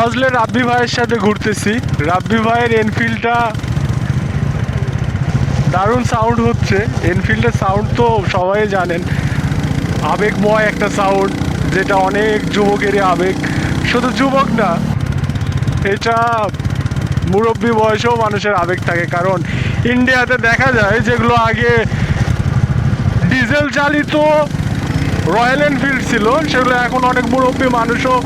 ফজলে রাব্বি ভাইয়ের সাথে ঘুরতেছি। রাব্বি ভাইয়ের এনফিল্ডটা দারুণ সাউন্ড হচ্ছে। এনফিল্ডের সাউন্ড তো সবাই জানেন। আবেগময় একটা সাউন্ড যেটা অনেক যুবকেরই আবেগ। শুধু যুবক না, এটা মুরব্বী বয়সেও মানুষের আবেগ থাকে। কারণ ইন্ডিয়াতে দেখা যায় যেগুলো আগে ডিজেল চালিত রয়্যাল এনফিল্ড ছিল, সেগুলো এখন অনেক মুরব্বী মানুষও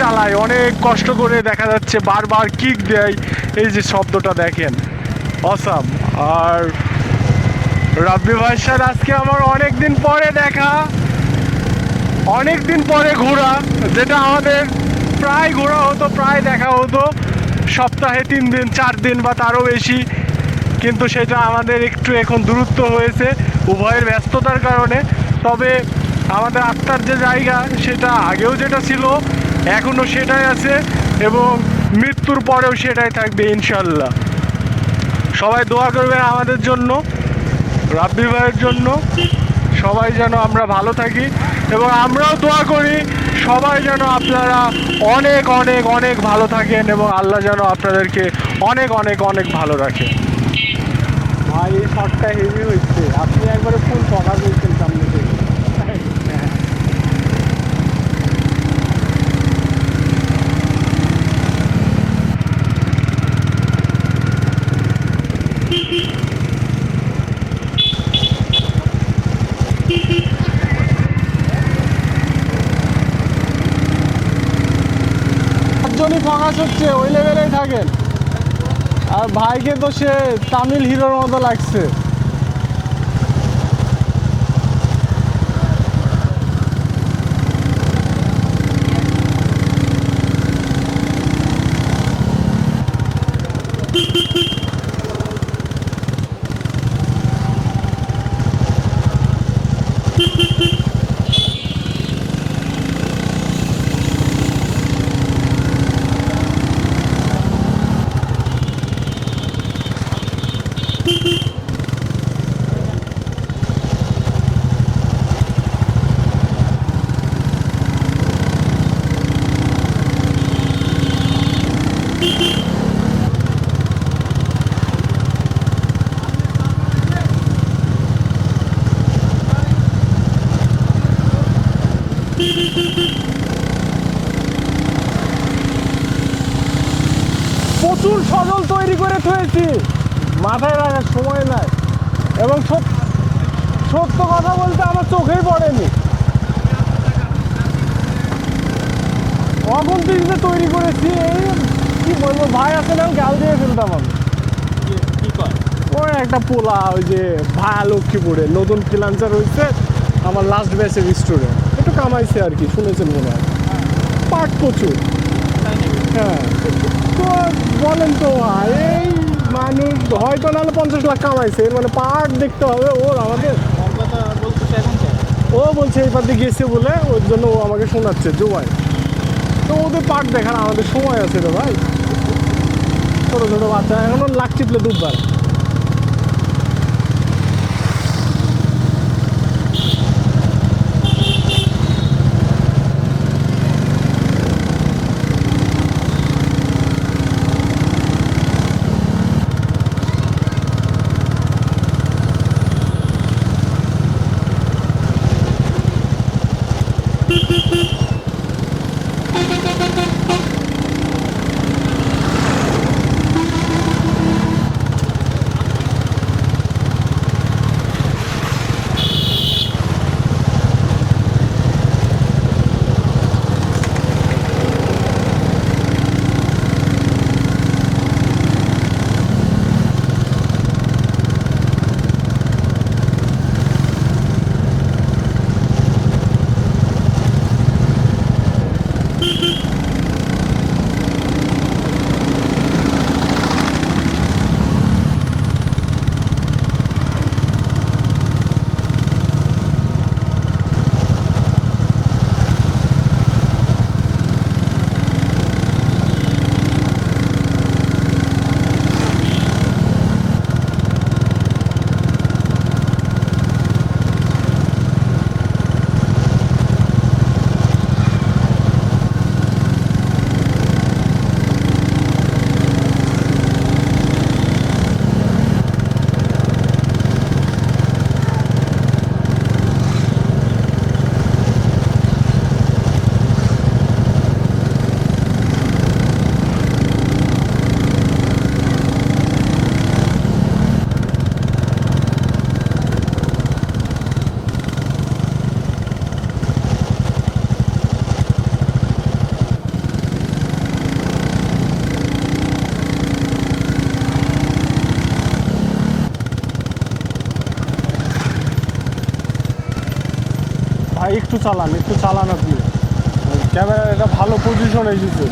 চালায়, অনেক কষ্ট করে দেখা যাচ্ছে বারবার কিক দেয়। এই যে শব্দটা দেখেন অসাম আর রাব্বি ভাইয়ের সাথে আজকে আমার অনেক দিন পরে দেখা অনেক দিন পরে ঘোরা, যেটা আমাদের প্রায় ঘোরা হতো, প্রায় দেখা হতো। সপ্তাহে তিন দিন, চার দিন বা তারও বেশি, কিন্তু সেটা আমাদের একটু এখন দূরত্ব হয়েছে, উভয়ের ব্যস্ততার কারণে। তবে আমাদের আত্মার যে জায়গা, সেটা আগেও যেটা ছিল এখনও সেটাই আছে এবং মৃত্যুর পরেও সেটাই থাকবে, ইনশাল্লাহ। সবাই দোয়া করবে আমাদের জন্য, রাব্বি ভাইয়ের জন্য। সবাই যেন আমরা ভালো থাকি এবং আমরাও দোয়া করি, সবাই যেন আপনারা অনেক অনেক অনেক ভালো থাকেন এবং আল্লাহ যেন আপনাদেরকে অনেক অনেক অনেক ভালো রাখে। ভাই, এই শটটা হেভি হচ্ছে আপনি একবারে ফুল ফকাস পাঁচজনই ফোকাস হচ্ছে ওই লেভেলেই থাকেন। আর ভাইকে তো সে তামিল হিরোর মতো লাগছে। প্রচুর সজল তৈরি করে থুয়েছি। মাথায় রাখার সময় নাই। এবং সত- সত্য কথা বলতে আমার চোখেই পড়েনি। অগুন যে তৈরি করেছি, এই কি বলব, ভাই আছে না গাল দিয়ে ফেলতাম আমি। ওই একটা পোলা, ওই যে ভায়া লক্ষ্মীপুরে, নতুন ফ্রিলান্সার হয়েছে আমার লাস্ট ব্যাচের স্টুডেন্ট একটু কামাইছে আর কি, শুনেছেন মনে হয়। পাট প্রচুর তো বলেন তো এই মানুষ হয়তো নাহলে পঞ্চাশ লাখ কামাইছে মানে পাট দেখতে হবে, ওর আমাদের ও বলছে এই দিয়ে গিয়েছে বলে, ওর জন্য ও আমাকে শোনাচ্ছে জোবাই তো ওদের পাট দেখার আমাদের সময় আছে রে ভাই। ছোটো ছোটো বাচ্চা, এখনও লাখ চিপলে দুবার একটু চালান একটু চালান আপনি। ক্যামেরা এটা ভালো পজিশন এসেছে।